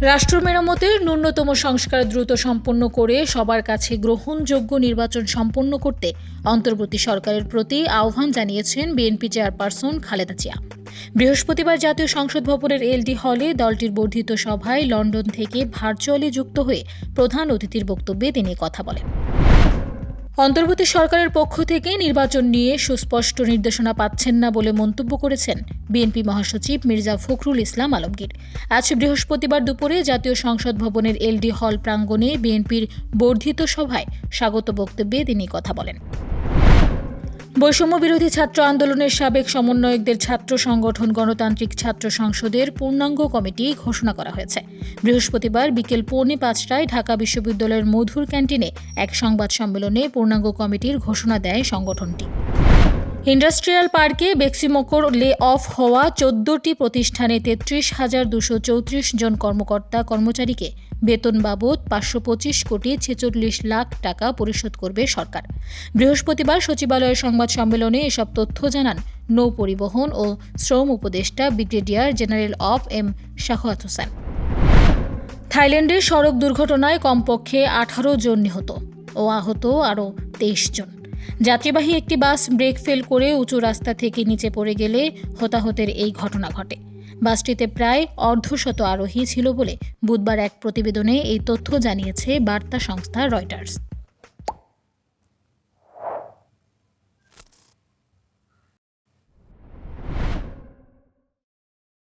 রাষ্ট্র মেরামতের ন্যূনতম সংস্কার দ্রুত সম্পন্ন করে সবার কাছে গ্রহণযোগ্য নির্বাচন সম্পন্ন করতে অন্তর্বর্তী সরকারের প্রতি আহ্বান জানিয়েছেন বিএনপি চেয়ারপারসন খালেদা জিয়া। বৃহস্পতিবার জাতীয় সংসদ ভবনের এলডি হলে দলটির বর্ধিত সভায় লন্ডন থেকে ভার্চুয়ালি যুক্ত হয়ে প্রধান অতিথির বক্তব্যে তিনি কথা বলেন। অন্তর্বর্তী সরকারের পক্ষ থেকে নির্বাচন নিয়ে সুস্পষ্ট নির্দেশনা পাচ্ছেন না বলে মন্তব্য করেছেন বিএনপি মহাসচিব মির্জা ফখরুল ইসলাম আলমগীর। আজ বৃহস্পতিবার দুপুরে জাতীয় সংসদ ভবনের এলডি হল প্রাঙ্গণে বিএনপির বর্ধিত সভায় স্বাগত বক্তব্যে তিনি কথা বলেন। বৈষম্য বিরোধী ছাত্র আন্দোলনের সাবেক সমন্বয়কদের ছাত্র সংগঠন গণতান্ত্রিক ছাত্র সংসদের পূর্ণাঙ্গ কমিটি ঘোষণা করা হয়েছে। বৃহস্পতিবার বিকেল পৌনে পাঁচটায় ঢাকা বিশ্ববিদ্যালয়ের মধুর ক্যান্টিনে এক সংবাদ সম্মেলনে পূর্ণাঙ্গ কমিটির ঘোষণা দেয় সংগঠনটি। ইন্ডাস্ট্রিয়াল পার্কে বেক্সিমোকোর লে অফ হওয়া চোদ্দটি প্রতিষ্ঠানে তেত্রিশ হাজার দুশো চৌত্রিশ জন কর্মকর্তা কর্মচারীকে বেতন বাবদ পাঁচশো পঁচিশ কোটি ছেচল্লিশ লাখ টাকা পরিশোধ করবে সরকার। বৃহস্পতিবার সচিবালয়ের সংবাদ সম্মেলনে এসব তথ্য জানান নৌ পরিবহন ও শ্রম উপদেষ্টা ব্রিগেডিয়ার জেনারেল অফ এম শাহাত হোসেন। থাইল্যান্ডের সড়ক দুর্ঘটনায় কমপক্ষে আঠারো জন নিহত ও আহত আরও তেইশ জন। যাত্রীবাহী একটি বাস ব্রেক ফেল করে উঁচু রাস্তা থেকে নিচে পড়ে গেলে হতাহতের এই ঘটনা ঘটে। বাসটিতে প্রায় অর্ধশত আরোহী ছিল বলে বুধবার এক প্রতিবেদনে এই তথ্য জানিয়েছে বার্তা সংস্থা রয়টার্স।